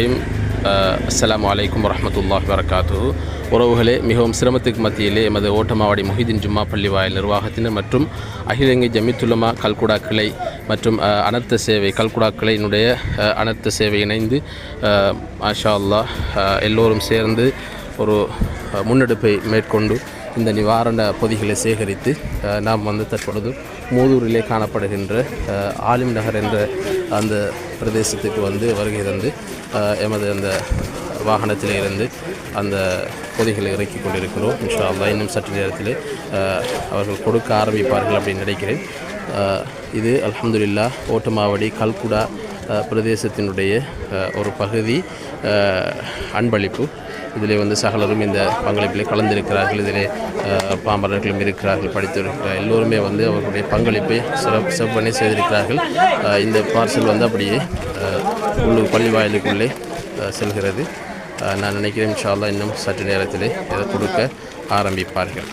ரஹீம். அஸ்லாம் அலைக்கும் வரமத்துல்லாஹ் வரகாத்து உறவுகளே மிகவும் சிரமத்துக்கு மத்தியிலே எமது ஓட்டமாவடி மொஹிதீன் ஜும்மா பள்ளி வாயில் நிர்வாகத்தினர் மற்றும் அகில இலங்கை ஜமித்துலமா கல்குடா கிளை மற்றும் அனர்த்த சேவை கல்குடா கிளையினுடைய அனர்த்த சேவை இணைந்து மாஷா அல்லா எல்லோரும் சேர்ந்து ஒரு முன்னெடுப்பை மேற்கொண்டு இந்த நிவாரண பொதிகளை சேகரித்து நாம் வந்து தற்பொழுது மூதூரிலே காணப்படுகின்ற ஆலிம் நகர் என்ற அந்த பிரதேசத்துக்கு வந்து வருகை தந்து எமது அந்த வாகனத்தில் இருந்து அந்த பொதிகளை இறக்கி கொண்டிருக்கிறோம். இன்ஷா அல்லா இன்னும் சற்று நேரத்தில் அவர்கள் கொடுக்க ஆரம்பிப்பார்கள் அப்படின்னு நினைக்கிறேன். இது அலமதுல்லா ஓட்டமாவடி கல்குடா பிரதேசத்தினுடைய ஒரு பகுதி அன்பளிப்பு. இதிலே வந்து சகலரும் இந்த பங்களிப்பிலே கலந்திருக்கிறார்கள். இதிலே பாமரர்களும் இருக்கிறார்கள் படித்திருக்கிறார் எல்லோருமே வந்து அவர்களுடைய பங்களிப்பை சிறப்பு செவ்வனே செய்திருக்கிறார்கள். இந்த பார்சல் வந்து அப்படியே உள்ளூர் பள்ளி வாயிலுக்குள்ளே செல்கிறது. நான் நினைக்கிறேன் இன்ஷால்லா இன்னும் சற்று நேரத்திலே இதை கொடுக்க ஆரம்பிப்பார்கள்.